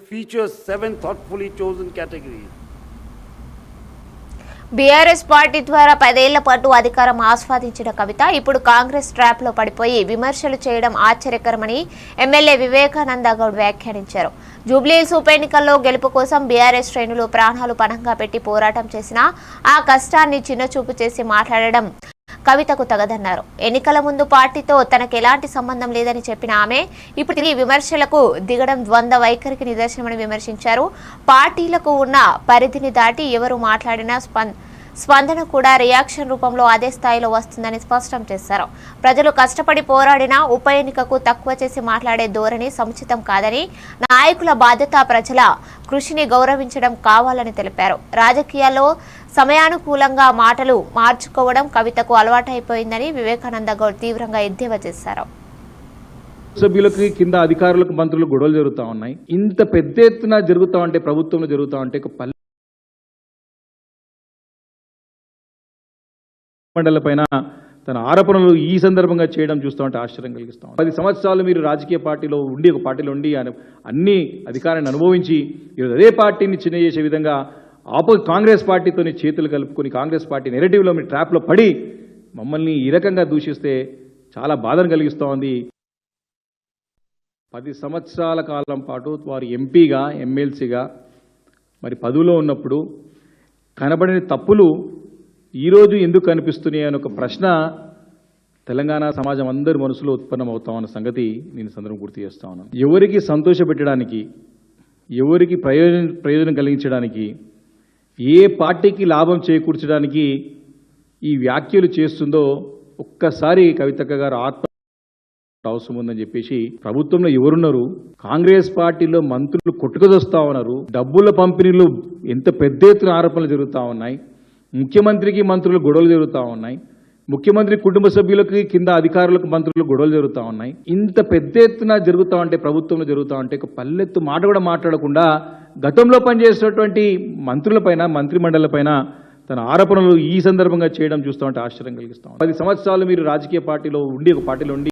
features seven thoughtfully chosen categories. BRS party ద్వారా పదేళ్ళ పాటు అధికారం ఆస్వాదించిన కవిత ఇప్పుడు కాంగ్రెస్ ట్రాప్లో పడిపోయి విమర్శలు చేయడం ఆశ్చర్యకరమని ఎమ్మెల్యే వివేకానంద గౌడ్ వ్యాఖ్యానించారు జూబ్లీహిల్స్ ఉప ఎన్నికల్లో గెలుపు కోసం బీఆర్ఎస్ శ్రేణులు ప్రాణాలు పణంగా పెట్టి పోరాటం చేసినా ఆ కష్టాన్ని చిన్నచూపు చేసి మాట్లాడడం కవితకు తగదన్నారు. ఎన్నికల ముందు పార్టీతో తనకు ఎలాంటి సంబంధం లేదని చెప్పిన ఆమె ఇప్పుడు తిరిగి విమర్శలకు దిగడం ద్వంద్వ వైఖరికి నిదర్శనమని విమర్శించారు. పార్టీలకు ఉన్న పరిధిని దాటి ఎవరు మాట్లాడినా స్పంద స్పందన కూడా రియాక్షన్ రూపంలో అదే స్థాయిలో వస్తుందని స్పష్టం చేశారు. ప్రజలు కష్టపడి పోరాడినా ఉప ఎన్నికకు తక్కువ చేసి మాట్లాడే ధోరణి సముచితం కాదని నాయకుల బాధ్యత ప్రజల కృషిని గౌరవించడం కావాలని తెలిపారు. రాజకీయాల్లో సమయానుకూలంగా మాటలు మార్చుకోవడం కవితకు అలవాటైపోయిందని వివేకానంద గౌడ్ తీవ్రంగా ఎద్దేవా చేశారు. సభ్యులకి కింద అధికారులకు మంత్రులు గొడవలు జరుగుతూ ఉన్నాయి. ఇంత పెద్ద ఎత్తున జరుగుతూ ఉంటే ప్రభుత్వంలో జరుగుతూ ఉంటే ఒక పైన తన ఆరోపణలు ఈ సందర్భంగా చేయడం చూస్తూ ఉంటే ఆశ్చర్యం కలిగిస్తాం పది సంవత్సరాలు మీరు రాజకీయ పార్టీలో ఉండి ఒక పార్టీలో ఉండి ఆయన అన్ని అధికారాన్ని అనుభవించి ఈరోజు అదే పార్టీని చిన్న చేసే విధంగా ఆపో కాంగ్రెస్ పార్టీతోని చేతులు కలుపుకొని కాంగ్రెస్ పార్టీ నెరేటివ్లో మీ ట్రాప్లో పడి మమ్మల్ని ఈ రకంగా దూషిస్తే చాలా బాధను కలిగిస్తూ ఉంది. పది సంవత్సరాల కాలం పాటు వారు ఎంపీగా ఎమ్మెల్సీగా మరి పదవిలో ఉన్నప్పుడు కనబడిన తప్పులు ఈరోజు ఎందుకు కనిపిస్తున్నాయి అని ఒక ప్రశ్న తెలంగాణ సమాజం అందరి మనసులో ఉత్పన్నమవుతామన్న సంగతి నేను సందర్భం గుర్తు చేస్తా ఉన్నాను. ఎవరికి సంతోషపెట్టడానికి ఎవరికి ప్రయోజనం ప్రయోజనం కలిగించడానికి ఏ పార్టీకి లాభం చేకూర్చడానికి ఈ వ్యాఖ్యలు చేస్తుందో ఒక్కసారి కవితక్క గారు ఆత్మ అవసరం ఉందని చెప్పేసి ప్రభుత్వంలో ఎవరున్నారు? కాంగ్రెస్ పార్టీలో మంత్రులు కొట్టుకుదొస్తా ఉన్నారు. డబ్బుల పంపిణీలు ఎంత పెద్ద ఎత్తున ఆరోపణలు జరుగుతూ ఉన్నాయి. ముఖ్యమంత్రికి మంత్రులు గొడవలు జరుగుతూ ఉన్నాయి. ముఖ్యమంత్రి కుటుంబ సభ్యులకి కింద అధికారులకు మంత్రులు గొడవలు జరుగుతూ ఉన్నాయి. ఇంత పెద్ద ఎత్తున జరుగుతూ ఉంటే ప్రభుత్వంలో జరుగుతూ ఉంటే ఒక పల్లెత్తు మాట కూడా మాట్లాడకుండా గతంలో పనిచేసినటువంటి మంత్రులపైన మంత్రిమండలిపైన తన ఆరోపణలు ఈ సందర్భంగా చేయడం చూస్తూ ఉంటే ఆశ్చర్యం కలిగిస్తాం పది సంవత్సరాలు మీరు రాజకీయ పార్టీలో ఉండి ఒక పార్టీలో ఉండి